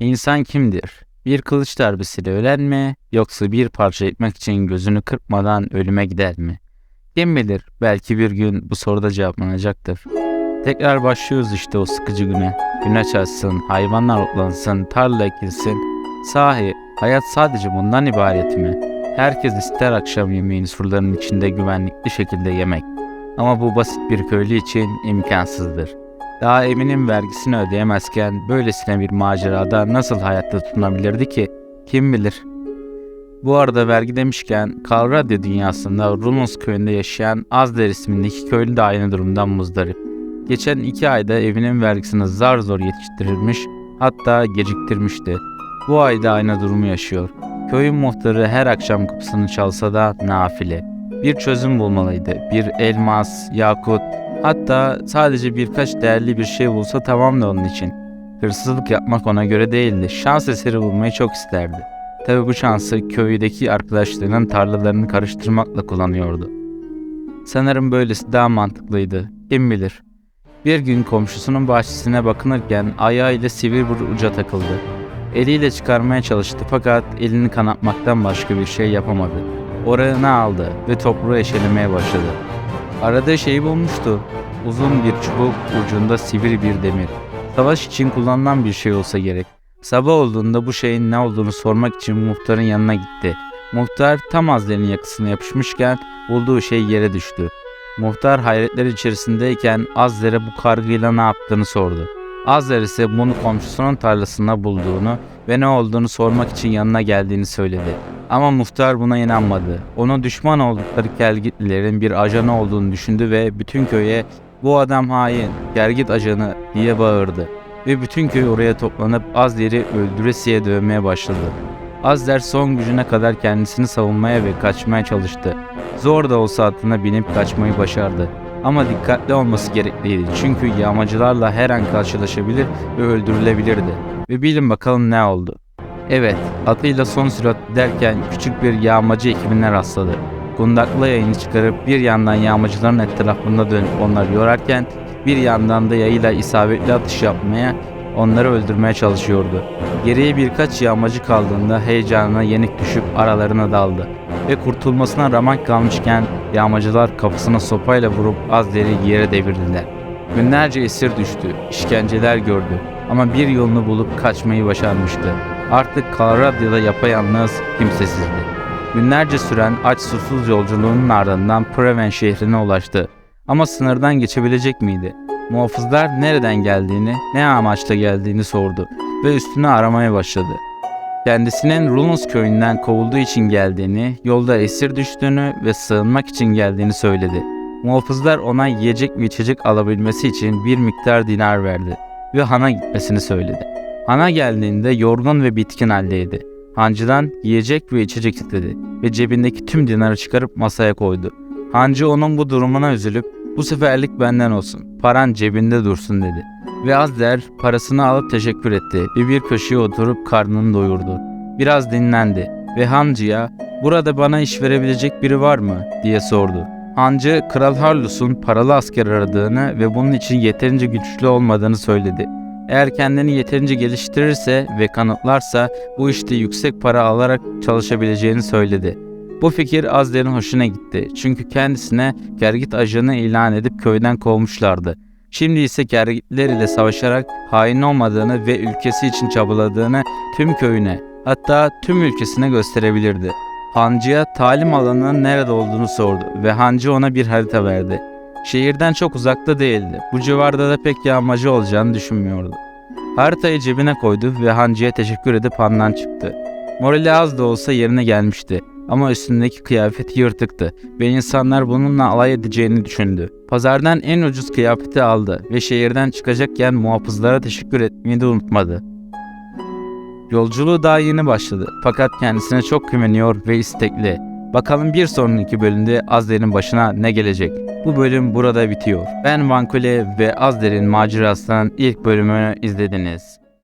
İnsan kimdir? Bir kılıç darbesiyle ölen mi yoksa bir parça ekmek için gözünü kırpmadan ölüme gider mi? Kim bilir belki bir gün bu soruda cevaplanacaktır. Tekrar başlıyoruz işte o sıkıcı güne. Güneş açsın, hayvanlar otlansın, tarla ekilsin. Sahi hayat sadece bundan ibaret mi? Herkes ister akşam yemeğini surların içinde güvenlikli şekilde yemek. Ama bu basit bir köylü için imkansızdır. Daha evinin vergisini ödeyemezken böylesine bir macerada nasıl hayatta tutunabilirdi ki? Kim bilir? Bu arada vergi demişken Kal Radyo dünyasında Runus köyünde yaşayan Azder ismindeki köylü de aynı durumdan muzdarip. Geçen iki ayda evinin vergisini zar zor yetiştirilmiş hatta geciktirmişti. Bu ayda aynı durumu yaşıyor. Köyün muhtarı her akşam kapısını çalsa da nafile. Bir çözüm bulmalıydı. Bir elmas, yakut, hatta sadece birkaç değerli bir şey bulsa tamam da onun için. Hırsızlık yapmak ona göre değildi. Şans eseri bulmayı çok isterdi. Tabi bu şansı köydeki arkadaşlarının tarlalarını karıştırmakla kullanıyordu. Sanırım böylesi daha mantıklıydı. Kim bilir. Bir gün komşusunun bahçesine bakınırken ayağıyla sivri bir uca takıldı. Eliyle çıkarmaya çalıştı fakat elini kanatmaktan başka bir şey yapamadı. Orağını aldı ve toprağı eşelemeye başladı. Aradığı şeyi bulmuştu. Uzun bir çubuk ucunda sivri bir demir. Savaş için kullanılan bir şey olsa gerek. Sabah olduğunda bu şeyin ne olduğunu sormak için muhtarın yanına gitti. Muhtar tam Azler'in yakasına yapışmışken bulduğu şey yere düştü. Muhtar hayretler içerisindeyken Azler'e bu kargıyla ne yaptığını sordu. Azler ise bunu komşusunun tarlasında bulduğunu ve ne olduğunu sormak için yanına geldiğini söyledi. Ama muhtar buna inanmadı. Ona düşman oldukları Kelgitlilerin bir ajanı olduğunu düşündü ve bütün köye bu adam hain, Gergit ajanı diye bağırdı. Ve bütün köy oraya toplanıp Azler'i öldüresiye dövmeye başladı. Azler son gücüne kadar kendisini savunmaya ve kaçmaya çalıştı. Zor da olsa atına binip kaçmayı başardı. Ama dikkatli olması gerekliydi çünkü yağmacılarla her an karşılaşabilir ve öldürülebilirdi. Ve bilin bakalım ne oldu. Evet, atıyla son sürat derken küçük bir yağmacı ekibine rastladı. Kundaklı yayını çıkarıp bir yandan yağmacıların etrafında dönüp onları yorarken bir yandan da yayıyla isabetli atış yapmaya, onları öldürmeye çalışıyordu. Geriye birkaç yağmacı kaldığında heyecanına yenik düşüp aralarına daldı ve kurtulmasına ramak kalmışken yağmacılar kafasına sopayla vurup Azler'i yere devirdiler. Günlerce esir düştü, işkenceler gördü ama bir yolunu bulup kaçmayı başarmıştı. Artık Kalaradyo'da yapayalnız, kimsesizdi. Günlerce süren aç susuz yolculuğunun ardından Preven şehrine ulaştı. Ama sınırdan geçebilecek miydi? Muhafızlar nereden geldiğini, ne amaçla geldiğini sordu ve üstünü aramaya başladı. Kendisinin Rulons köyünden kovulduğu için geldiğini, yolda esir düştüğünü ve sığınmak için geldiğini söyledi. Muhafızlar ona yiyecek ve içecek alabilmesi için bir miktar dinar verdi ve hana gitmesini söyledi. Hana geldiğinde yorgun ve bitkin haldeydi. Hancıdan yiyecek ve içecek istedi ve cebindeki tüm dinarı çıkarıp masaya koydu. Hancı onun bu durumuna üzülüp bu seferlik benden olsun, paran cebinde dursun dedi. Ve Azler parasını alıp teşekkür etti ve bir köşeye oturup karnını doyurdu. Biraz dinlendi ve hancıya burada bana iş verebilecek biri var mı diye sordu. Hancı Kral Harlus'un paralı asker aradığını ve bunun için yeterince güçlü olmadığını söyledi. Eğer kendini yeterince geliştirirse ve kanıtlarsa bu işte yüksek para alarak çalışabileceğini söyledi. Bu fikir Azler'in hoşuna gitti çünkü kendisine Gergit ajanı ilan edip köyden kovmuşlardı. Şimdi ise Gergitler ile savaşarak hain olmadığını ve ülkesi için çabaladığını tüm köyüne hatta tüm ülkesine gösterebilirdi. Hancı'ya talim alanının nerede olduğunu sordu ve Hancı ona bir harita verdi. Şehirden çok uzakta değildi. Bu civarda da pek yağmacı olacağını düşünmüyordu. Haritayı cebine koydu ve Hancı'ya teşekkür edip handan çıktı. Morali az da olsa yerine gelmişti ama üstündeki kıyafeti yırtıktı ve insanlar bununla alay edeceğini düşündü. Pazardan en ucuz kıyafeti aldı ve şehirden çıkacakken muhafızlara teşekkür etmeyi de unutmadı. Yolculuğu daha yeni başladı fakat kendisine çok güveniyor ve istekli. Bakalım bir sonraki bölümde Azler'in başına ne gelecek? Bu bölüm burada bitiyor. Ben Vankule ve Azler'in macerasının ilk bölümünü izlediniz.